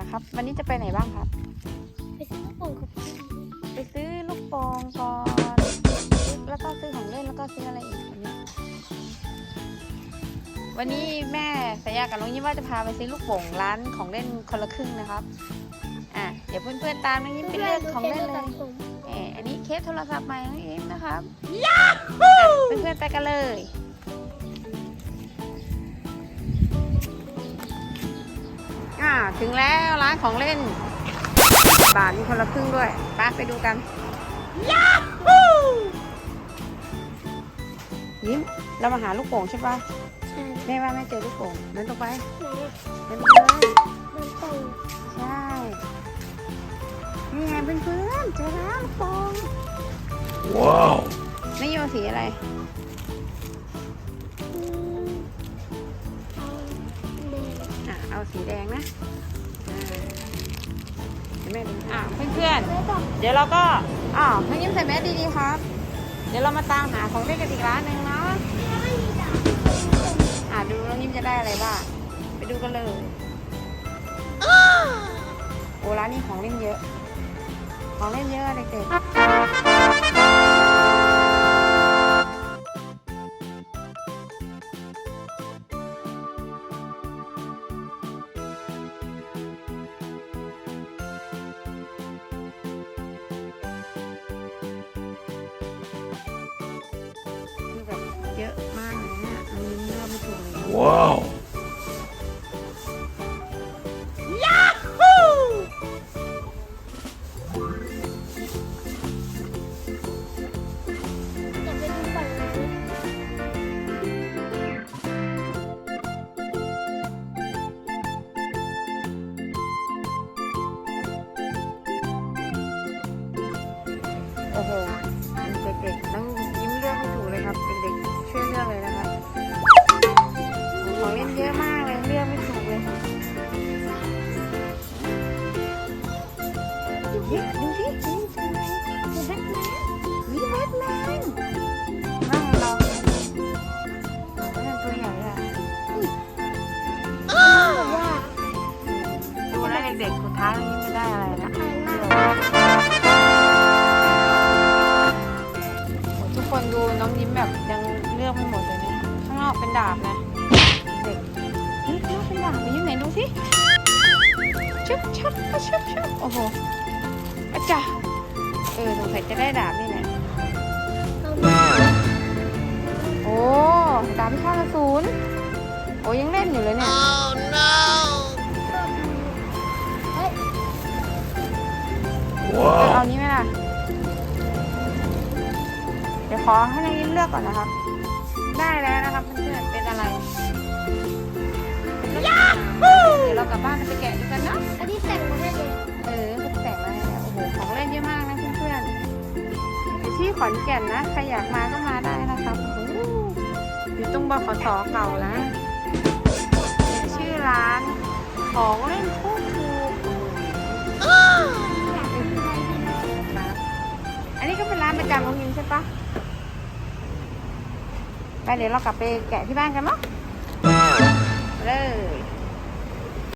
นะครับ วันนี้จะไปไหนบ้างครับ ไปซื้อลูกโป่งกับพี่ไปซื้อลูกโป่งก่อนแล้วก็ซื้อของเล่นแล้วก็ซื้ออะไรอีกวันนี้วันนี้แม่สัญญากับน้องยิ้มว่าจะพาไปซื้อลูกโป่งร้านของเล่นคนละครึ่งนะครับ อะเดี๋ยวเพื่อนๆตามน้องยิ้มไปเลือกของเล่นเลยผมเอออันนี้เคสโทรศัพท์ใหม่น้องยิ้มนะครับยาเพื่อนๆไปกันเลย ถึงแล้วร้านของเล่น บาทมีคนละครึ่งด้วยไปไปดูกันยาฮูยิ้มเรามาหาลูกโป่งใช่ปะใช่แม่ว่าแม่เจอลูกโป่งเดินตรงไปไหนอะเดินไปเลยมันโป่งใช่นี่ไงเพื่อนๆเจอแล้วลูกโป่งว้าวไม่โยสีอะไร สีแดงนะอ่าเดี๋ยวแม่ดูอะเพื่อนๆไม่ต้องเดี๋ยวเราก็อ้าวน้องยิ้มใส่แมสดีๆครับ เดี๋ยวเรามาตามหาของเล่นกันอีกร้านหนึ่งนะไม่มีดาบอ่าดูน้องยิ้มจะได้อะไรบ้างไปดูกันเลยโอ้ร้านนี้ของเล่นเยอะ ของเล่นเยอะเด็กๆ เยอะมากเลยเนี่ยน้องยิ้มเลือกไม่ถูกเลยว้าวอย่าไปดูฝั่งนั้นโอ้โห ฮ้ยข้างนอกเป็นดาบมายิ้มไหนดูสิชุบชุบชุบชุบโอ้โหอาจารย์เออสงสัยจะได้ดาบนี่แหละเอามาโอ้ดาบพิฆาตอสูรโอ้ยังเล่นอยู่เลยเนี่ยเฮ้ยว้าเออวเอานี้ไหมล่ะ เดี๋ยวขอให้นางยิ้มเลือกก่อนนะครับ ลับบ้านไปแกะดูกันเนาะ อันนี้แต่งมาให้เลยเออเขาแต่งมาให้แล้วโอ้โห ของเล่นเยอะมากนะเพื่อนๆอยู่ที่ขอนแก่นนะ ใครอยากมาก็มาได้นะครับโอ้โหอยู่ตรงบขสเก่านะ ชื่อร้านของเล่นคู่ถูกอยากเป็นอะไรดีนะอันนี้ก็เป็นร้านประจำของยิมใช่ปะไปเดี๋ยวเรากลับไปแกะที่บ้านกันเนาะไปเลย